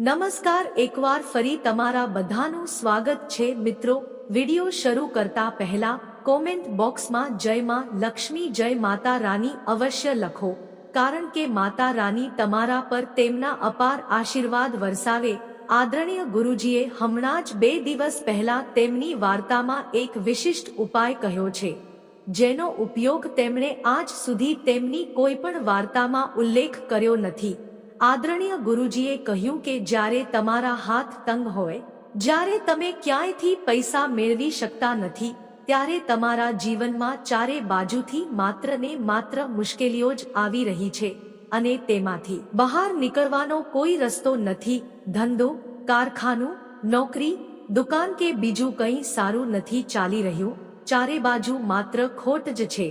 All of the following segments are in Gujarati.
નમસ્કાર, એકવાર ફરી તમારા બધાનું સ્વાગત છે મિત્રો. વિડિયો શરૂ કરતા પહેલા કોમેન્ટ બોક્સમાં જય માં લક્ષ્મી, જય માતા રાની અવશ્ય લખો. કારણ કે માતા રાની તમારા પર તેમના અપાર આશીર્વાદ વરસાવે. આદરણીય ગુરુજીએ હમણાં જ બે દિવસ પહેલા તેમની વાર્તામાં એક વિશિષ્ટ ઉપાય કહ્યો છે. જેનો ઉપયોગ તેમણે આજ સુધી તેમની કોઈ પણ વાર્તામાં ઉલ્લેખ કર્યો નથી. આદરણીય ગુરુજીએ કહ્યું કે જ્યારે તમારા હાથ તંગ હોય, જ્યારે તમે ક્યાંયથી પૈસા મેળવી શકતા નથી, ત્યારે તમારા જીવનમાં ચારે બાજુથી માત્ર ને માત્ર મુશ્કેલીઓ જ આવી રહી છે અને તેમાંથી બહાર નીકળવાનો કોઈ રસ્તો નથી, ધંધો, કારખાનું, નોકરી, દુકાન કે બીજું કંઈ સારું નથી ચાલી રહ્યું, ચારે બાજુ માત્ર ખોટ જ છે.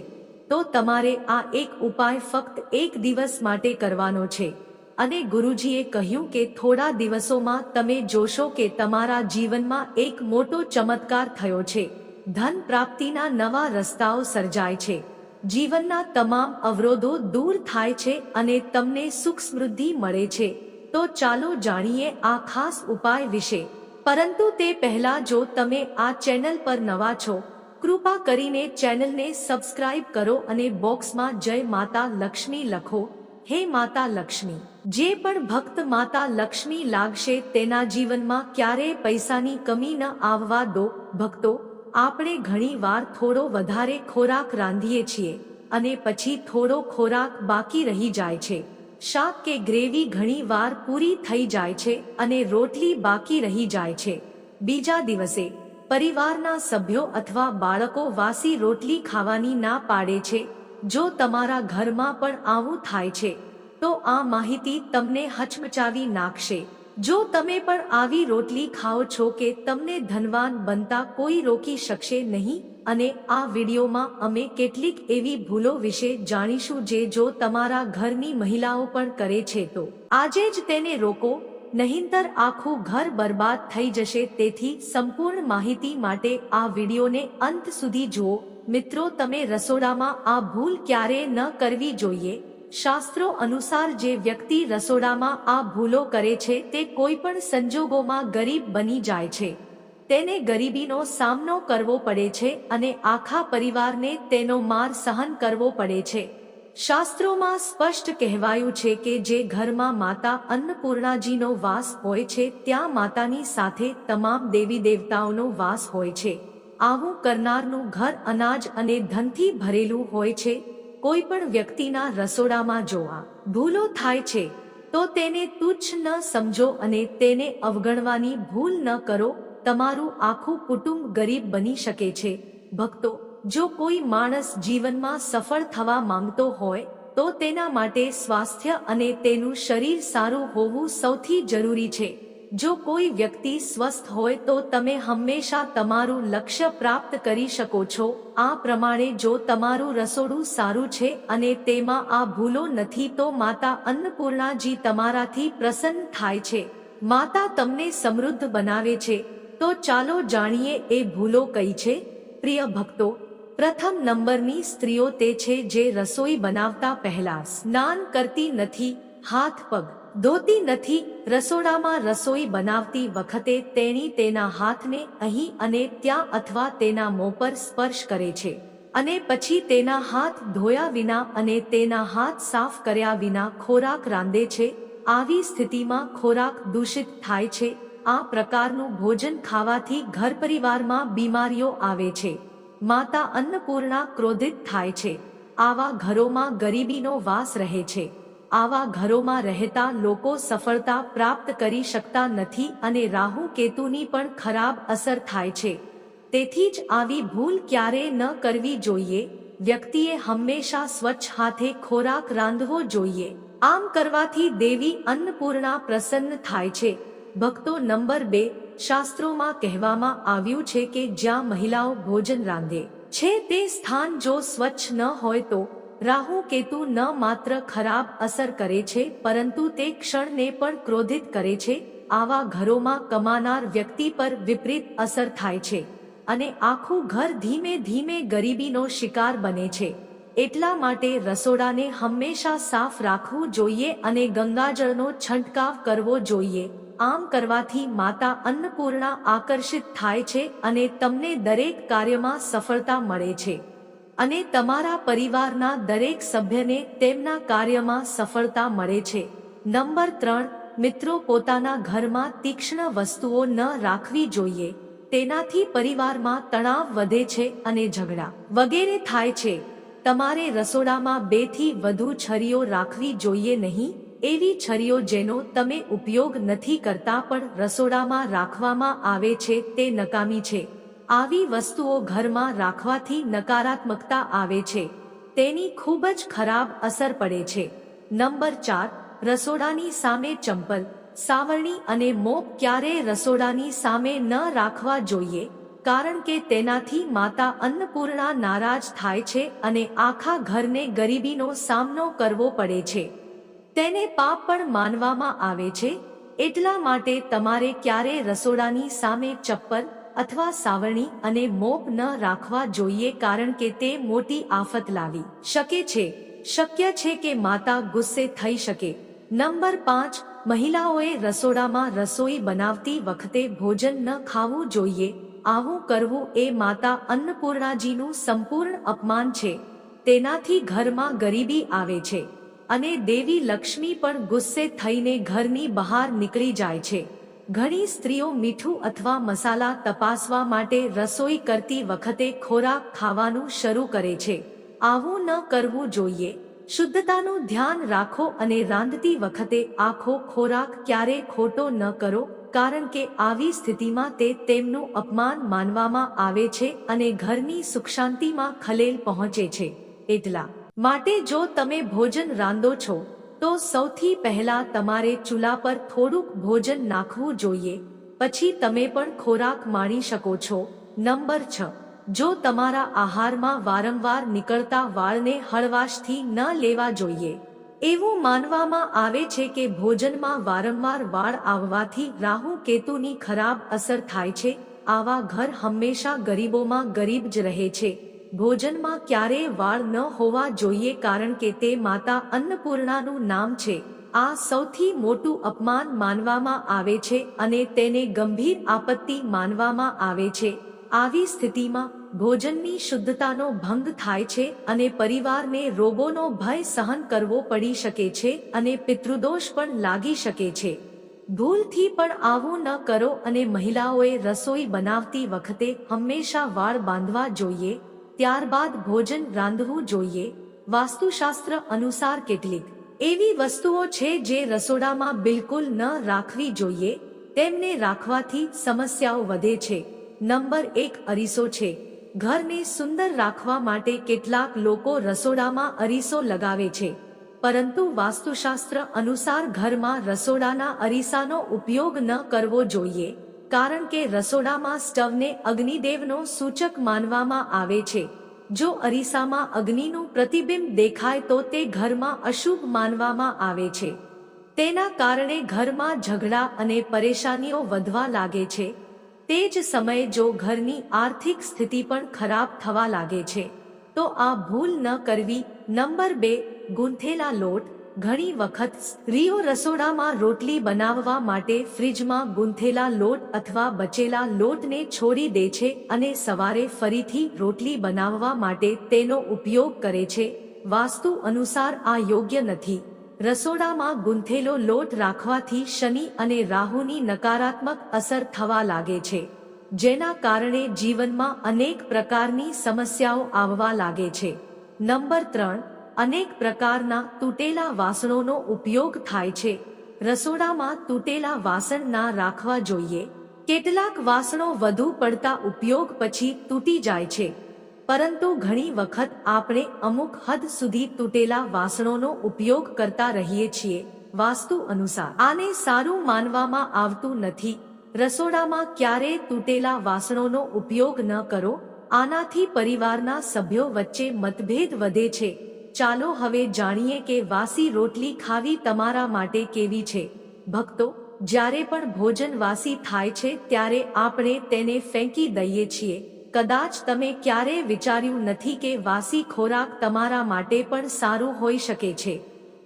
તો તમારે આ એક ઉપાય ફક્ત એક દિવસ માટે કરવાનો છે. અને ગુરુજીએ કહ્યું કે થોડા દિવસોમાં તમે જોશો કે તમારા જીવનમાં એક મોટો ચમત્કાર થયો છે. ધન પ્રાપ્તિના નવા રસ્તાઓ સર્જાય છે. જીવનના તમામ અવરોધો દૂર થાય છે અને તમને સુખ સમૃદ્ધિ મળે છે. તો ચાલો જાણીએ આ ખાસ ઉપાય વિશે. પરંતુ તે પહેલા જો તમે આ ચેનલ પર નવા છો, કૃપા કરીને ચેનલને સબસ્ક્રાઇબ કરો અને બોક્સમાં જય માતા લક્ષ્મી લખો. હે માતા લક્ષ્મી. જે પણ ભક્ત માતા લક્ષ્મી લાગશે તેના જીવનમાં ક્યારેય પૈસાની કમી ન આવવા દો. ભક્તો, આપણે ઘણી વાર થોડો વધારે ખોરાક રાંધીએ છીએ અને પછી થોડો ખોરાક બાકી રહી જાય છે. શાક કે ગ્રેવી ઘણી વાર પૂરી થઈ જાય છે અને રોટલી બાકી રહી જાય છે. બીજા દિવસે, પરિવારના સભ્યો અથવા બાળકો વાસી રોટલી ખાવાની ના પાડે છે. જો તમારા ઘરમાં પણ આવું થાય છે તો આ માહિતી તમને હચમચાવી નાખશે. જો તમે પણ આવી રોટલી ખાઓ છો કે તમને ધનવાન બનતા કોઈ રોકી શકશે નહીં, અને આ વિડીયોમાં અમે કેટલીક એવી ભૂલો વિશે જાણીશું જે જો તમારા ઘરની મહિલાઓ પણ કરે છે તો. આજે જ તેને રોકો, નહીંતર આખું ઘર બરબાદ થઈ જશે. તેથી સંપૂર્ણ માહિતી માટે આ વિડીયોને અંત સુધી જુઓ. મિત્રો, તમે રસોડામાં આ ભૂલ ક્યારે ન કરવી જોઈએ. શાસ્ત્રો અનુસાર જે વ્યક્તિ રસોડામાં આ ભૂલો કરે છે તે કોઈ પણ સંજોગોમાં ગરીબ બની જાય છે. તેને ગરીબીનો સામનો કરવો પડે છે અને આખા પરિવારને તેનો માર સહન કરવો પડે છે. શાસ્ત્રોમાં સ્પષ્ટ કહેવાયું છે કે જે ઘરમાં માતા અન્નપૂર્ણાજીનો વાસ હોય છે ત્યાં માતાની સાથે તમામ દેવી દેવતાઓનો વાસ હોય છે. આવું કરનારનું ઘર અનાજ અને ધનથી ભરેલું હોય છે કોઈ પણ વ્યક્તિના રસોડામાં જોવા ભૂલો થાય છે, તો તેને તુચ્છ ન સમજો અને તેને અવગણવાની ભૂલ ન કરો. તમારું આખું કુટુંબ ગરીબ બની શકે છે. ભક્તો, જો કોઈ માણસ જીવનમાં સફળ થવા માંગતો હોય, તો તેના માટે સ્વાસ્થ્ય અને તેનું શરીર સારું હોવું સૌથી જરૂરી છે. જો કોઈ વ્યક્તિ સ્વસ્થ હોય તો તમે હંમેશા તમારું લક્ષ્ય પ્રાપ્ત કરી શકો છો. આ પ્રમાણે જો તમારું રસોડું સારું છે અને તેમાં આ ભૂલો નથી તો માતા અન્નપૂર્ણાજી તમારાથી પ્રસન્ન થાય છે. માતા તમને સમૃદ્ધ બનાવે છે. તો ચાલો જાણીએ એ ભૂલો કઈ છે? પ્રિય ભક્તો, પ્રથમ નંબરની સ્ત્રીઓ તે છે જે રસોઈ બનાવતા પહેલા સ્નાન કરતી નથી. હાથ પગ ધોતી નથી, રસોડામાં રસોઈ બનાવતી વખતે તેણી તેના હાથને અહીં અને ત્યાં અથવા તેના મોં પર સ્પર્શ કરે છે અને પછી તેના હાથ ધોયા વિના અને તેના હાથ સાફ કર્યા વિના ખોરાક રાંધે છે, આવી સ્થિતિમાં ખોરાક દૂષિત થાય છે, આ પ્રકારનું ભોજન ખાવાથી ઘર પરિવારમાં બીમારીઓ આવે છે, માતા અન્નપૂર્ણા ક્રોધિત થાય છે, આવા ઘરોમાં ગરીબીનો વાસ રહે છે. આવા ઘરોમાં રહેતા લોકો સફળતા પ્રાપ્ત કરી શકતા નથી અને રાહુ કેતુની પણ ખરાબ અસર થાય છે. તેથી જ આવી ભૂલ ક્યારે ન કરવી જોઈએ. વ્યક્તિએ હંમેશા સ્વચ્છ હાથે ખોરાક રાંધવો જોઈએ. આમ કરવાથી દેવી અન્નપૂર્ણા પ્રસન્ન થાય છે. ભક્તો નંબર બે, શાસ્ત્રોમાં કહેવામાં આવ્યું છે કે જ્યાં મહિલાઓ ભોજન રાંધે છે તે સ્થાન જો સ્વચ્છ ન હોય તો રાહુ કેતુ ન માત્ર ખરાબ અસર કરે છે, પરંતુ તે ક્ષણને પણ ક્રોધિત કરે છે, આવા ઘરોમાં કમાનાર વ્યક્તિ પર વિપરીત અસર થાય છે અને આખું ઘર ધીમે ધીમે ગરીબીનો શિકાર બને છે. એટલા માટે રસોડાને હંમેશા સાફ રાખવું જોઈએ અને ગંગાજળનો છંટકાવ કરવો જોઈએ. આમ કરવાથી માતા અન્નપૂર્ણા આકર્ષિત થાય છે અને તમને દરેક કાર્યમાં સફળતા મળે છે. અને તમારા પરિવારના દરેક સભ્યને તેમના કાર્યમાં સફળતા મળે છે. નંબર ત્રણ, મિત્રો પોતાના ઘરમાં તીક્ષ્ણ વસ્તુઓ ન રાખવી જોઈએ. તેનાથી પરિવારમાં તણાવ વધે છે અને ઝઘડા વગેરે થાય છે. તમારે રસોડામાં બેથી વધુ છરીઓ રાખવી જોઈએ નહીં. એવી છરીઓ જેનો તમે ઉપયોગ નથી કરતા પણ રસોડામાં રાખવામાં આવે છે તે નકામી છે. આવી વસ્તુઓ ઘરમાં રાખવાથી નકારાત્મકતા આવે છે. તેની ખૂબ જ ખરાબ અસર પડે છે. નંબર ચાર, રસોડાની સામે ચંપલ. સાવરણી અને મોપ ક્યારેય રસોડાની સામે ન રાખવા જોઈએ, કારણ કે તેનાથી માતા અન્નપૂર્ણા નારાજ થાય છે અને આખા ઘરને ગરીબીનો સામનો કરવો પડે છે. તેને પાપ પણ માનવામાં આવે છે. એટલા માટે તમારે ક્યારે રસોડાની સામે ચપ્પલ અથવા સાવરણી અને મોપ ન રાખવા જોઈએ કારણ કે તે મોટી આફત લાવી શકે છે. શક્ય છે કે માતા ગુસ્સે થઈ શકે. નંબર પાંચ, મહિલાઓએ રસોડામાં રસોઈ બનાવતી વખતે ભોજન ન ખાવું જોઈએ. આવું કરવું એ માતા અન્નપૂર્ણાજીનું સંપૂર્ણ અપમાન છે. તેનાથી ઘરમાં ગરીબી આવે છે અને દેવી લક્ષ્મી પણ ગુસ્સે થઈને ઘરની બહાર નીકળી જાય છે. ઘણી સ્ત્રીઓ મીઠું અથવા મસાલા તપાસવા માટે રસોઈ કરતી વખતે ખોરાક ખાવાનું શરૂ કરે છે. આવું ન કરવું જોઈએ. શુદ્ધતાનું ધ્યાન રાખો અને રાંધતી વખતે આખો ખોરાક ક્યારે ખોટો ન કરો, કારણ કે આવી સ્થિતિમાં તે તેમનું અપમાન માનવામાં આવે છે અને ઘરની સુખ શાંતિમાં ખલેલ પહોંચે છે. એટલા માટે જો તમે ભોજન રાંધો છો તો સૌથી પહેલા તમારે ચૂલા પર થોડુંક ભોજન નાખવું જોઈએ. પછી તમે પણ ખોરાક માણી શકો છો. નંબર છ. જો તમારા આહારમાં વારંવાર નીકળતા વાળને હળવાશથી ન લેવા જોઈએ. એવું માનવામાં આવે છે કે ભોજનમાં વારંવાર વાળ આવવાથી રાહુ કેતુની ખરાબ અસર થાય છે. આવા ઘર હંમેશા ગરીબોમાં ગરીબ જ રહે છે. ભોજનમાં ક્યારેય વાળ ન હોવા જોઈએ કારણ કે તે માતા અન્નપૂર્ણાનું નામ છે. આ સૌથી મોટું અપમાન માનવામાં આવે છે અને તેને ગંભીર આપત્તિ માનવામાં આવે છે. આવી સ્થિતિમાં ભોજનની શુદ્ધતાનો ભંગ થાય છે અને પરિવારને રોગોનો ભય સહન કરવો પડી શકે છે અને પિતૃદોષ પણ લાગી શકે છે. ભૂલથી પણ આવું ન કરો અને મહિલાઓએ રસોઈ બનાવતી વખતે હંમેશા વાળ બાંધવા જોઈએ. ત્યારબાદ ભોજન રાંધવું જોઈએ. વાસ્તુશાસ્ત્ર અનુસાર કેટલીક એવી વસ્તુઓ છે જે રસોડામાં બિલકુલ ન રાખવી જોઈએ. તેમને રાખવાથી સમસ્યાઓ વધે છે. નંબર એક, અરીસો છે. ઘરને સુંદર રાખવા માટે કેટલાક લોકો રસોડામાં અરીસો લગાવે છે. પરંતુ વાસ્તુશાસ્ત્ર અનુસાર ઘરમાં રસોડાના અરીસાનો ઉપયોગ ન કરવો જોઈએ. કારણ કે રસોડામાં સ્ટવને અગ્નિદેવનો સૂચક માનવામાં આવે છે. જો અરીસામાં અગ્નિનું પ્રતિબિંબ દેખાય તો તે ઘરમાં અશુભ માનવામાં આવે છે. તેના કારણે ઘરમાં ઝઘડા અને પરેશાનીઓ વધવા લાગે છે. તે જ સમયે જો ઘરની આર્થિક સ્થિતિ પણ ખરાબ થવા લાગે છે, તો આ ભૂલ ન કરવી. નંબર બે, ગૂંથેલા લોટ. ઘણી વખત સ્ત્રીઓ રસોડામાં રોટલી બનાવવા માટે ફ્રિજમાં ગૂંથેલા લોટ અથવા બચેલા લોટને છોડી દે છે અને સવારે ફરીથી રોટલી બનાવવા માટે તેનો ઉપયોગ કરે છે. વાસ્તુ અનુસાર આ યોગ્ય નથી. રસોડામાં ગૂંથેલો લોટ રાખવાથી શનિ અને રાહુની નકારાત્મક અસર થવા લાગે છે, જેના કારણે જીવનમાં અનેક પ્રકારની સમસ્યાઓ આવવા લાગે છે. નંબર ત્રણ અનેક પ્રકારના તૂટેલા વાસણોનો ઉપયોગ થાય છે. રસોડામાં તૂટેલા વાસણ ના રાખવા જોઈએ. કેટલાક વાસણો વધુ પડતા ઉપયોગ પછી તૂટી જાય છે. પરંતુ ઘણી વખત આપણે અમુક હદ સુધી તૂટેલા વાસણોનો ઉપયોગ કરતા રહીએ છીએ, વાસ્તુ અનુસાર. આને સારું માનવામાં આવતું નથી. રસોડામાં ક્યારેય તૂટેલા વાસણોનો ઉપયોગ ન કરો. આનાથી પરિવારના સભ્યો વચ્ચે મતભેદ વધે છે. ચાલો હવે જાણીએ કે વાસી રોટલી ખાવી તમારા માટે કેવી છે. ભક્તો, જ્યારે પણ ભોજન વાસી થાય છે ત્યારે આપણે તેને ફેંકી દઈએ છીએ. કદાચ તમે ક્યારેય વિચાર્યું નથી કે વાસી ખોરાક તમારા માટે પણ સારું હોઈ શકે છે.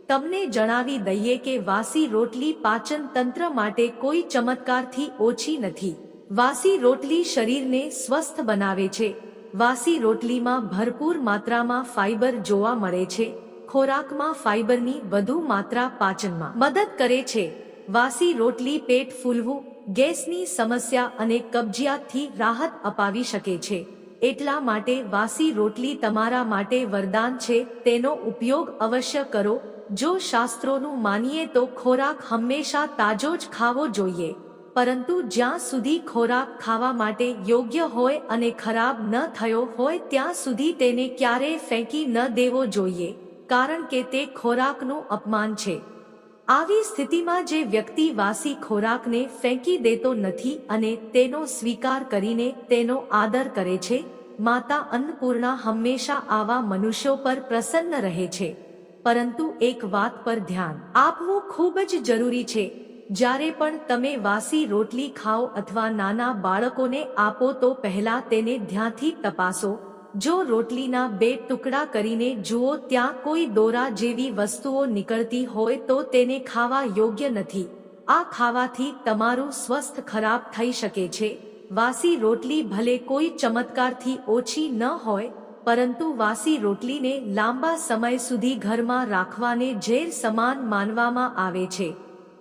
તમને જણાવી દઈએ કે વાસી રોટલી પાચન તંત્ર માટે કોઈ ચમત્કારથી ઓછી નથી. વાસી રોટલી શરીરને સ્વસ્થ બનાવે છે. વાસી રોટલીમાં ભરપૂર માત્રામાં ફાઇબર જોવા મળે છે. ખોરાકમાં ફાઇબરની વધુ માત્રા પાચનમાં મદદ કરે છે. વાસી રોટલી પેટ ફૂલવું, ગેસની સમસ્યા અને કબજિયાતથી રાહત અપાવી શકે છે. એટલા માટે વાસી રોટલી તમારા માટે વરદાન છે. તેનો ઉપયોગ અવશ્ય કરો. જો શાસ્ત્રોનું માનીએ તો ખોરાક હંમેશા તાજો જ ખાવો જોઈએ. પરંતુ જ્યાં સુધી ખોરાક ખાવા માટે યોગ્ય હોય અને ખરાબ ન થયો હોય ત્યાં સુધી તેને ક્યારેય ફેંકી ન દેવો જોઈએ, કારણ કે તે ખોરાકનું અપમાન છે. આવી સ્થિતિમાં જે વ્યક્તિ વાસી ખોરાકને ફેંકી દેતો નથી અને તેનો સ્વીકાર કરીને તેનો આદર કરે છે, માતા અન્નપૂર્ણા હંમેશા આવા મનુષ્યો પર પ્રસન્ન રહે છે. પરંતુ એક વાત પર ધ્યાન. આપવું ખૂબ જ જરૂરી છે જ્યારે પણ તમે વાસી રોટલી ખાઓ અથવા નાના બાળકોને આપો તો પહેલા તેને ધ્યાનથી તપાસો. જો રોટલીના બે ટુકડા કરીને જુઓ ત્યાં કોઈ દોરા જેવી વસ્તુઓ નીકળતી હોય તો તેને ખાવા યોગ્ય નથી. આ ખાવાથી તમારું સ્વસ્થ ખરાબ થઈ શકે છે. વાસી રોટલી ભલે કોઈ ચમત્કારથી ઓછી ન હોય, પરંતુ વાસી રોટલીને લાંબા સમય સુધી ઘરમાં રાખવાને ઝેર સમાન માનવામાં આવે છે.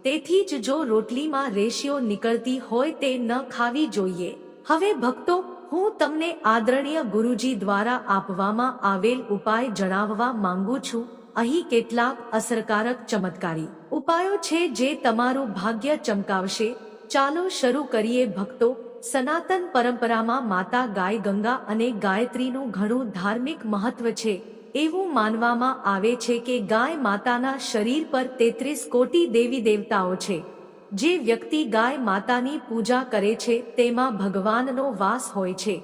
તેથી જ જો રોટલીમાં રેશિયો નીકળતી હોય તે ન ખાવી જોઈએ. હવે ભક્તો, હું તમને આદરણીય ગુરુજી દ્વારા આપવામાં આવેલ ઉપાય જણાવવા માંગુ છું. અહીં કેટલાક અસરકારક ચમત્કારી. ઉપાયો છે જે તમારું ભાગ્ય ચમકાવશે. ચાલો શરૂ કરીએ ભક્તો. સનાતન પરંપરામાં માતા ગાય ગંગા અને ગાયત્રીનું ઘણું ધાર્મિક મહત્વ છે. એવું માનવામાં આવે છે કે ગાય માતાના શરીર પર તેત્રીસ કોટી દેવી દેવતાઓ છે. જે વ્યક્તિ ગાય માતાની પૂજા કરે છે, તેમાં ભગવાનનો વાસ હોય છે.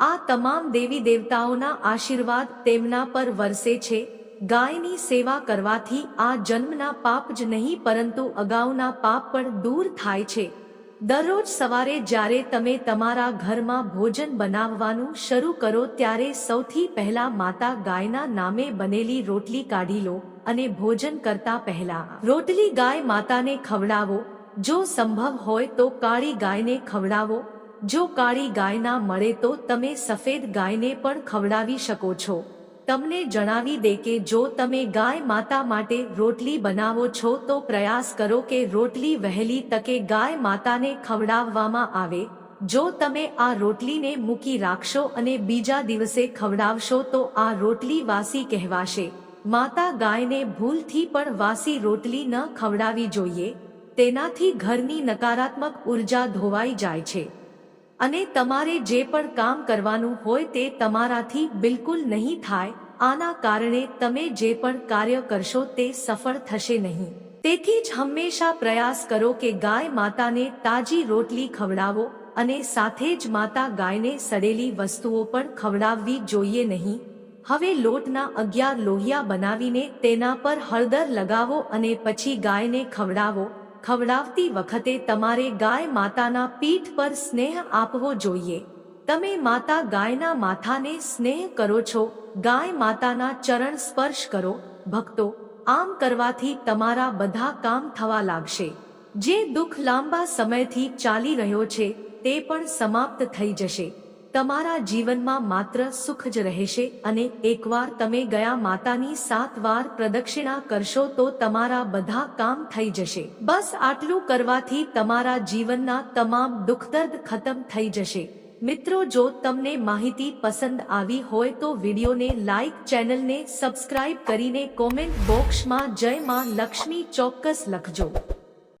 આ તમામ દેવી દેવતાઓના આશીર્વાદ તેમના પર વરસે છે. ગાયની સેવા કરવાથી આ જન્મના પાપ જ નહીં, પરંતુ અગાઉના પાપ પણ દૂર થાય છે. દરરોજ સવારે જ્યારે તમે તમારા ઘરમાં ભોજન બનાવવાનું શરૂ કરો ત્યારે સૌથી પહેલા માતા ગાયના નામે બનેલી રોટલી કાઢી લો અને ભોજન કરતા પહેલા રોટલી ગાય માતાને ખવડાવો. જો સંભવ હોય તો કાળી ગાયને ખવડાવો. જો કાળી ગાય ના મળે તો તમે સફેદ ગાયને પણ ખવડાવી શકો છો. તમને જણાવી દે કે જો તમે ગાય માતા માટે રોટલી બનાવો છો તો પ્રયાસ કરો કે રોટલી વહેલી તકે ગાય માતાને ખવડાવવામાં આવે. જો તમે આ રોટલીને મૂકી રાખશો અને બીજા દિવસે ખવડાવશો તો આ રોટલી વાસી કહેવાશે. માતા ગાયને ભૂલથી પણ વાસી રોટલી ન ખવડાવી જોઈએ. તેનાથી ઘરની નકારાત્મક ઊર્જા ધોવાઈ જાય છે. અને તમારે જે પણ કામ કરવાનું હોય તે તમારાથી બિલકુલ નહીં થાય, આના કારણે તમે જે પણ કાર્ય કરશો તે સફળ થશે નહીં. તેથી જ હંમેશા પ્રયાસ કરો કે ગાય માતાને તાજી રોટલી ખવડાવો અને સાથે જ માતા ગાયને સડેલી વસ્તુઓ પણ ખવડાવવી જોઈએ નહીં. હવે લોટના અગિયાર લોહિયા બનાવીને તેના પર હળદર લગાવો અને પછી ગાયને ખવડાવો. ખવડાવતી વખતે તમારે ગાય માતાના પીઠ પર સ્નેહ આપવો જોઈએ. તમે માતા ગાયના માથાને સ્નેહ કરો છો, ગાય માતાના ચરણ સ્પર્શ કરો. ભક્તો, આમ કરવાથી તમારા બધા કામ થવા લાગશે. જે દુઃખ લાંબા સમયથી ચાલી રહ્યો છે, તે પણ સમાપ્ત થઈ જશે. તમારા જીવનમાં માત્ર સુખ જ રહેશે અને એકવાર તમે ગયા માતાની સાત વાર પ્રદક્ષિણા કરશો તો તમારા બધા કામ થઈ જશે. બસ આટલું કરવાથી તમારા જીવનના તમામ દુઃખદર્દ ખતમ થઈ જશે. મિત્રો, જો તમને માહિતી પસંદ આવી હોય તો વિડીયોને લાઈક, ચેનલને સબસ્ક્રાઇબ કરીને કોમેન્ટ બોક્સમાં જય માં લક્ષ્મી ચોક્કસ લખજો.